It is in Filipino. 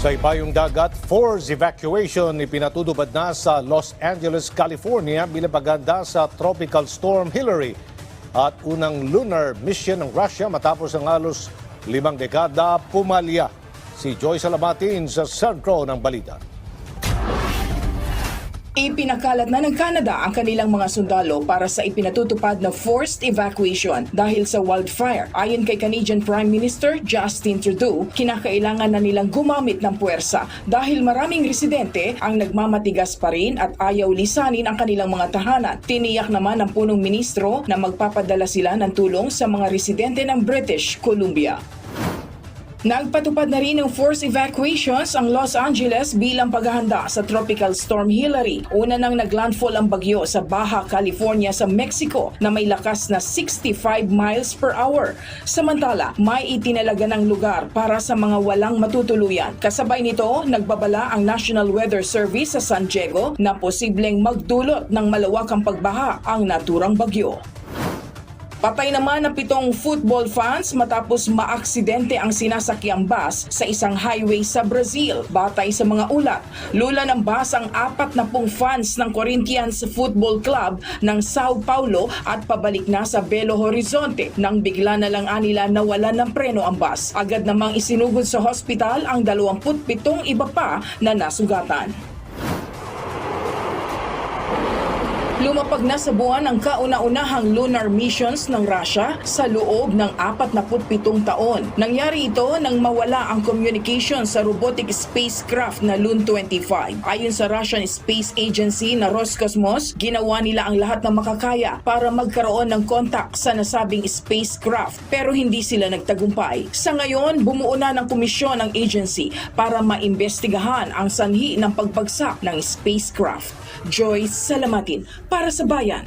Sa ibayong dagat, forced evacuation ipinatutupad na sa Los Angeles, California bilang paganda sa Tropical Storm Hillary at unang lunar mission ng Russia matapos ang halos limang dekada pumalya. Si Joy Salamatin sa sentro ng balita. Ipinakalat na ng Canada ang kanilang mga sundalo para sa ipinatutupad na forced evacuation dahil sa wildfire. Ayon kay Canadian Prime Minister Justin Trudeau, kinakailangan na nilang gumamit ng puwersa dahil maraming residente ang nagmamatigas pa rin at ayaw lisanin ang kanilang mga tahanan. Tiniyak naman ng punong ministro na magpapadala sila ng tulong sa mga residente ng British Columbia. Nagpatupad na rin ng forced evacuations ang Los Angeles bilang paghahanda sa Tropical Storm Hillary. Una nang naglandfall ang bagyo sa Baja California sa Mexico na may lakas na 65 miles per hour. Samantala, may itinalaga ng lugar para sa mga walang matutuluyan. Kasabay nito, nagbabala ang National Weather Service sa San Diego na posibleng magdulot ng malawakang pagbaha ang naturang bagyo. Patay naman ang pitong football fans matapos maaksidente ang sinasakyang bus sa isang highway sa Brazil. Batay sa mga ulat, lula ng bus ang apat na pong fans ng Corinthians Football Club ng Sao Paulo at pabalik na sa Belo Horizonte nang bigla na lang anila nawala ng preno ang bus. Agad namang isinugod sa hospital ang 27 iba pa na nasugatan. Lumapag na sa buwan ang kauna-unahang lunar missions ng Russia sa loob ng 47 taon. Nangyari ito nang mawala ang communication sa robotic spacecraft na Lun 25. Ayon sa Russian Space Agency na Roscosmos, ginawa nila ang lahat na makakaya para magkaroon ng kontak sa nasabing spacecraft pero hindi sila nagtagumpay. Sa ngayon, bumuo na ng komisyon ng agency para maimbestigahan ang sanhi ng pagbagsak ng spacecraft. Joyce Salamatin para sa bayan.